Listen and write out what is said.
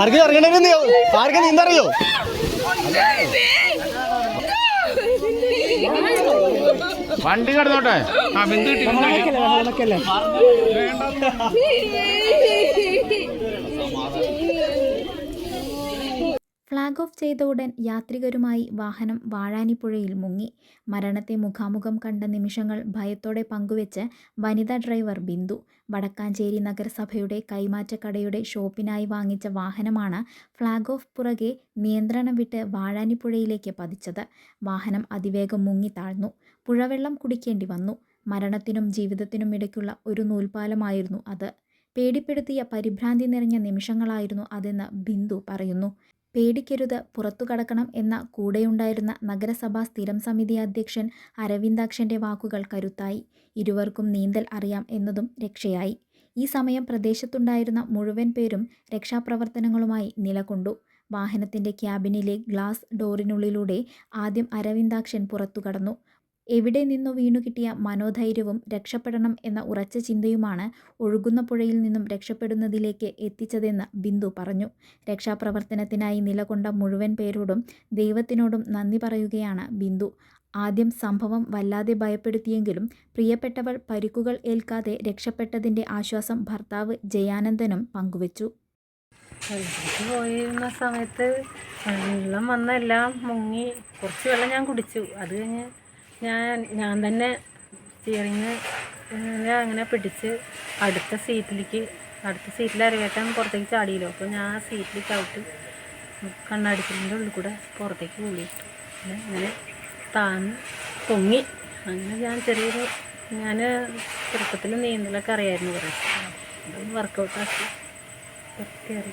ആർക്ക് ഇറങ്ങണേ ആർക്ക് നീന്തറിയോ വണ്ടി കടന്നോട്ടെ? ആ ബിന്ദു കിട്ടി ബിന്ദു കിട്ടി. ഫ്ളാഗ് ഓഫ് ചെയ്ത ഉടൻ യാത്രികരുമായി വാഹനം വാഴാനിപ്പുഴയിൽ മുങ്ങി. മരണത്തെ മുഖാമുഖം കണ്ട നിമിഷങ്ങൾ ഭയത്തോടെ പങ്കുവെച്ച് വനിതാ ഡ്രൈവർ ബിന്ദു. വടക്കാഞ്ചേരി നഗരസഭയുടെ കൈമാറ്റക്കടയുടെ ഷോപ്പിനായി വാങ്ങിച്ച വാഹനമാണ് ഫ്ളാഗ് ഓഫ് പുറകെ നിയന്ത്രണം വിട്ട് വാഴാനിപ്പുഴയിലേക്ക് പതിച്ചത്. വാഹനം അതിവേഗം മുങ്ങി താഴ്ന്നു. പുഴവെള്ളം കുടിക്കേണ്ടി വന്നു. മരണത്തിനും ജീവിതത്തിനും ഇടയ്ക്കുള്ള ഒരു നൂൽപാലമായിരുന്നു അത്. പേടിപ്പെടുത്തിയ പരിഭ്രാന്തി നിറഞ്ഞ നിമിഷങ്ങളായിരുന്നു അതെന്ന് ബിന്ദു പറയുന്നു. പേടിക്കരുത് പുറത്തു കടക്കണം എന്ന കൂടെയുണ്ടായിരുന്ന നഗരസഭാ സ്ഥിരം സമിതി അധ്യക്ഷൻ അരവിന്ദാക്ഷന്റെ വാക്കുകൾ കരുത്തായി. ഇരുവർക്കും നീന്തൽ അറിയാം എന്നതും രക്ഷയായി. ഈ സമയം പ്രദേശത്തുണ്ടായിരുന്ന മുഴുവൻ പേരും രക്ഷാപ്രവർത്തനങ്ങളുമായി നിലകൊണ്ടു. വാഹനത്തിന്റെ ക്യാബിനിലെ ഗ്ലാസ് ഡോറിനുള്ളിലൂടെ ആദ്യം അരവിന്ദാക്ഷൻ പുറത്തു കടന്നു. എവിടെ നിന്നു വീണു കിട്ടിയ മനോധൈര്യവും രക്ഷപ്പെടണം എന്ന ഉറച്ച ചിന്തയുമാണ് ഒഴുകുന്ന പുഴയിൽ നിന്നും രക്ഷപ്പെടുന്നതിലേക്ക് എത്തിച്ചതെന്ന് ബിന്ദു പറഞ്ഞു. രക്ഷാപ്രവർത്തനത്തിനായി നിലകൊണ്ട മുഴുവൻ പേരോടും ദൈവത്തിനോടും നന്ദി പറയുകയാണ് ബിന്ദു. ആദ്യം സംഭവം വല്ലാതെ ഭയപ്പെടുത്തിയെങ്കിലും പ്രിയപ്പെട്ടവൾ പരിക്കുകൾ ഏൽക്കാതെ രക്ഷപ്പെട്ടതിന്റെ ആശ്വാസം ഭർത്താവ് ജയാനന്ദനും പങ്കുവച്ചു. പോയിരുന്ന സമയത്ത് വെള്ളം വന്നെല്ലാം മുങ്ങി കുറച്ച് വെള്ളം ഞാൻ കുടിച്ചു. അത് കഴിഞ്ഞ് ഞാൻ ഞാൻ തന്നെ സ്റ്റിയറിങ് അങ്ങനെ പിടിച്ച് അടുത്ത സീറ്റിലേക്ക് അടുത്ത സീറ്റിൽ അരകേറ്റം പുറത്തേക്ക് ചാടിയല്ലോ. അപ്പോൾ ഞാൻ ആ സീറ്റിൽ ചവിട്ടി കണ്ണടിച്ചിലിന്റെ ഉള്ളിൽ കൂടെ പുറത്തേക്ക് കൂടിയിട്ടു അങ്ങനെ താന്ന് പൊങ്ങി. അങ്ങനെ ഞാൻ ചെറിയൊരു ഞാൻ ചെറുപ്പത്തിൽ നീന്തലൊക്കെ അറിയായിരുന്നു കുറേ. വർക്കൗട്ടാക്കി കയറി